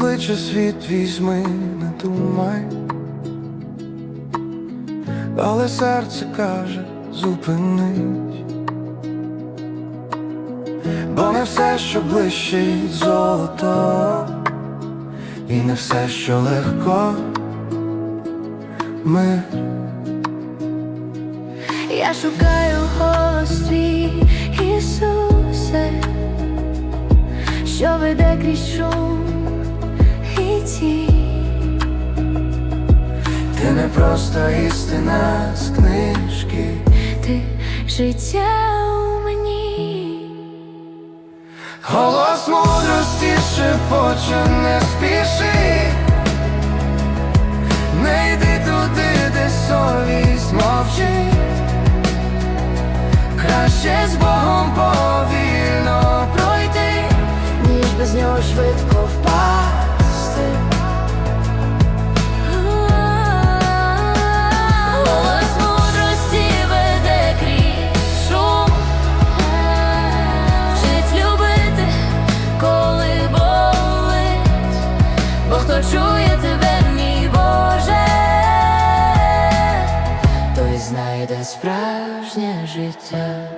наче світ візьми, не думай, але серце каже, зупинись, бо не все, що блищить золото, і не все, що легко, мир. Я шукаю голос твій, Ісусе, що веде крізь шум і тінь. Ти не просто істина з книжки, Ти життя у мені. голос мудрості шепоче, не спіши, не йди туди, де совість мовчить, краще з Богом повільно пройти, ніж без нього швидко бо хто чує тебе, мій Боже, той знайде справжнє життя.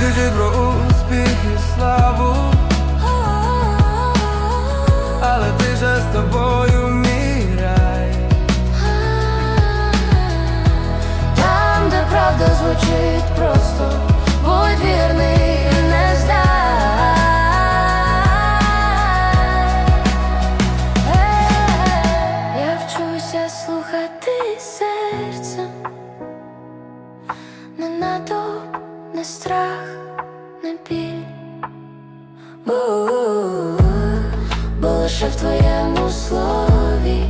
кричить про успіх і славу, але ти же з тобою мій рай. Там, де правда звучить просто, будь вірний, слухати серцем, не натовп, не страх, не біль. У-у-у. Бо лише в твоєму слові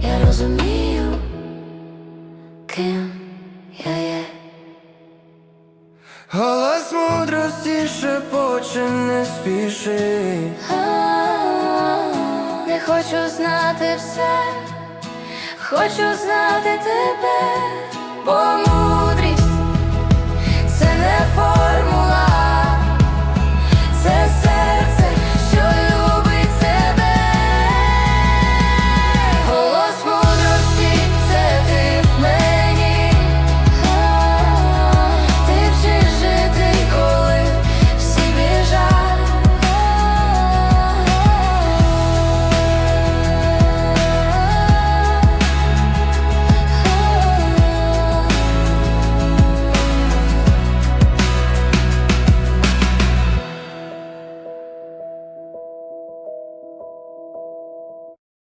я розумію ким я є. Голос мудрості шепоче, не спіши. Не хочу знати все, хочу знати тебе, бо мудрість це не форма.